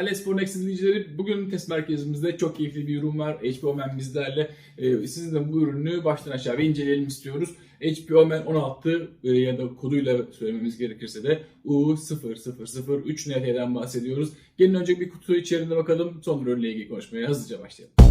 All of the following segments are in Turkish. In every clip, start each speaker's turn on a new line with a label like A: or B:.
A: Değerli Espor Next izleyicileri, bugün test merkezimizde çok keyifli bir ürün var. HP Omen bizlerle. Ee, sizin de bu ürünü baştan aşağı bir inceleyelim istiyoruz. HP Omen 16 e, ya da koduyla söylememiz gerekirse de U0003 NT'den bahsediyoruz. Gelin önce bir kutu içerisine bakalım, sonra ürünle ilgili konuşmaya hızlıca başlayalım.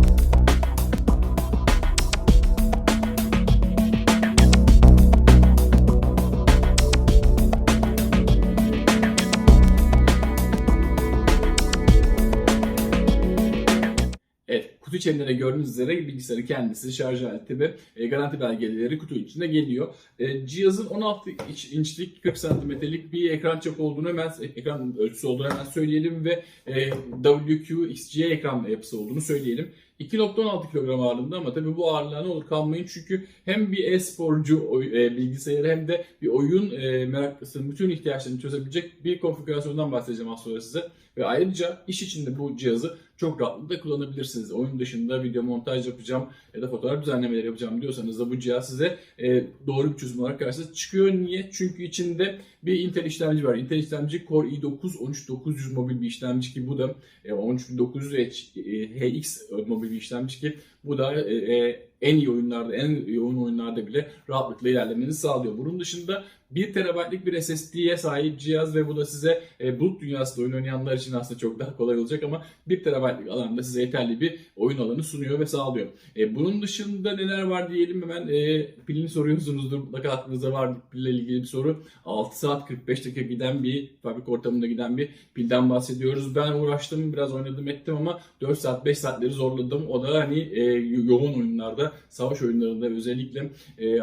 A: Kutu içerisinde de gördüğünüz üzere bilgisayarın kendisi, şarj aleti ve e, garanti belgeleri kutu içinde geliyor. E, cihazın 16 iç- inçlik 40 santimetrelik bir ekran çapı olduğunu hemen, ekran ölçüsü olduğunu hemen söyleyelim ve e, WQXG ekran yapısı olduğunu söyleyelim. 2.16 kilogram ağırlığında ama tabii bu ağırlığa ne olur kalmayın çünkü hem bir e-sporcu e, bilgisayarı hem de bir oyun e, meraklısının bütün ihtiyaçlarını çözebilecek bir konfigürasyondan bahsedeceğim az sonra size. Ve ayrıca iş içinde bu cihazı çok rahatlıkla kullanabilirsiniz. Oyun dışında video montaj yapacağım ya da fotoğraf düzenlemeleri yapacağım diyorsanız da bu cihaz size e, doğru bir çözüm olarak karşınıza çıkıyor. Niye? Çünkü içinde bir Intel işlemci var. Intel işlemci Core i9 13900 mobil bir işlemci ki bu da e, 13900 e, HX mobil bir işlemci ki bu da e, e, en iyi oyunlarda, en yoğun oyunlarda bile rahatlıkla ilerlemenizi sağlıyor. Bunun dışında 1 TB'lik bir SSD'ye sahip cihaz ve bu da size e, bulut dünyasında oyun oynayanlar için aslında çok daha kolay olacak ama 1 TB'lik alanda size yeterli bir oyun alanı sunuyor ve sağlıyor. E, bunun dışında neler var diyelim hemen e, pilini soruyorsunuzdur. Mutlaka aklınızda var pille ilgili bir soru. 6 saat 45 dakika giden bir fabrik ortamında giden bir pilden bahsediyoruz. Ben uğraştım biraz oynadım ettim ama 4 saat 5 saatleri zorladım. O da hani e, yoğun oyunlarda, savaş oyunlarında özellikle e,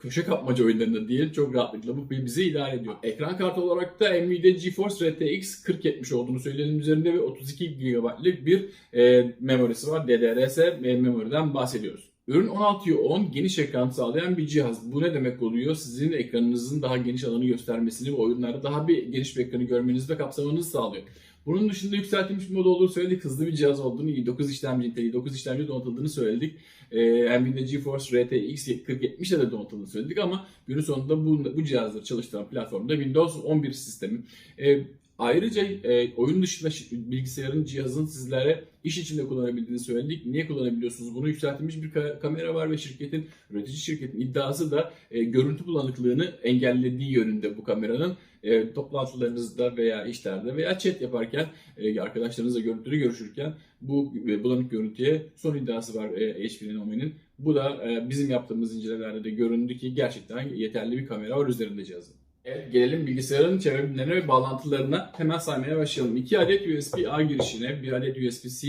A: köşe kapmaca oyunlarında diyelim çok rahatlıkla bu bizi idare ediyor. Ekran kartı olarak da Nvidia GeForce RTX 4070 olduğunu söyleyelim üzerinde ve 32 GB'lık bir e, memorisi var. DDRS e, memoriden bahsediyoruz. Ürün 16'ya 10 geniş ekran sağlayan bir cihaz. Bu ne demek oluyor? Sizin ekranınızın daha geniş alanı göstermesini ve oyunlarda daha bir geniş bir ekranı görmenizi ve kapsamanızı sağlıyor. Bunun dışında yükseltilmiş bir modu olduğunu söyledik. Hızlı bir cihaz olduğunu, i9 işlemci, Intel i9 işlemci donatıldığını söyledik. Ee, Nvidia GeForce RTX 4070 ile de donatıldığını söyledik ama günün sonunda bu, bu cihazları çalıştıran platformda Windows 11 sistemi. Ee, Ayrıca e, oyun dışında bilgisayarın, cihazın sizlere iş içinde kullanabildiğini söyledik. Niye kullanabiliyorsunuz? Bunu yükseltilmiş bir ka- kamera var ve şirketin, üretici şirketin iddiası da e, görüntü bulanıklığını engellediği yönünde bu kameranın. E, toplantılarınızda veya işlerde veya chat yaparken, e, arkadaşlarınızla görüntülü görüşürken bu e, bulanık görüntüye son iddiası var e, HP'nin Omen'in. Bu da e, bizim yaptığımız incelemelerde de göründü ki gerçekten yeterli bir kamera var üzerinde cihazın. Evet, gelelim bilgisayarın çevre bilimlerine ve bağlantılarına hemen saymaya başlayalım. 2 adet USB-A girişine, bir adet USB-C,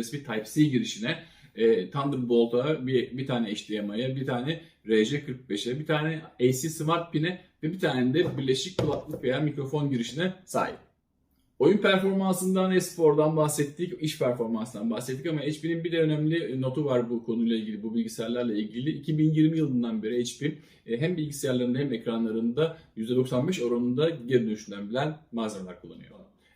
A: USB Type-C girişine, e, Thunderbolt'a, bir, bir tane HDMI'ye, bir tane RJ45'e, bir tane AC Smart Pin'e ve bir tane de birleşik kulaklık veya mikrofon girişine sahip. Oyun performansından, espordan bahsettik, iş performansından bahsettik ama HP'nin bir de önemli notu var bu konuyla ilgili, bu bilgisayarlarla ilgili. 2020 yılından beri HP e, hem bilgisayarlarında hem ekranlarında %95 oranında geri dönüştürülebilen malzemeler kullanıyor.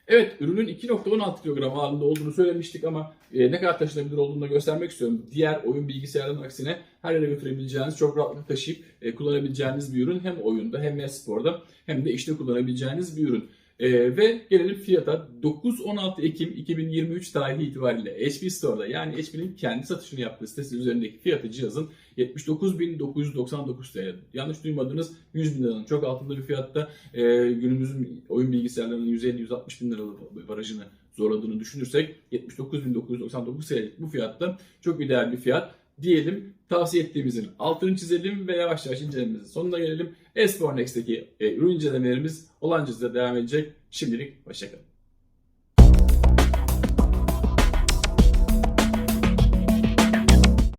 A: Evet, ürünün 2.16 kilogram ağırlığında olduğunu söylemiştik ama e, ne kadar taşınabilir olduğunu da göstermek istiyorum. Diğer oyun bilgisayarlarının aksine her yere götürebileceğiniz, çok rahatlıkla taşıyıp e, kullanabileceğiniz bir ürün. Hem oyunda hem e-sporda hem de işte kullanabileceğiniz bir ürün. Ee, ve gelelim fiyata. 9-16 Ekim 2023 tarihi itibariyle HP Store'da yani HP'nin kendi satışını yaptığı sitesi üzerindeki fiyatı cihazın 79.999 TL. Yanlış duymadınız 100 bin liranın çok altında bir fiyatta. E, günümüzün oyun bilgisayarlarının 150-160 bin liralık barajını zorladığını düşünürsek 79.999 TL'lik bu fiyatta çok ideal bir fiyat diyelim. Tavsiye ettiğimizin altını çizelim ve yavaş yavaş incelememizin sonuna gelelim. Espor Next'teki e, ürün incelemelerimiz olanca size devam edecek. Şimdilik hoşçakalın.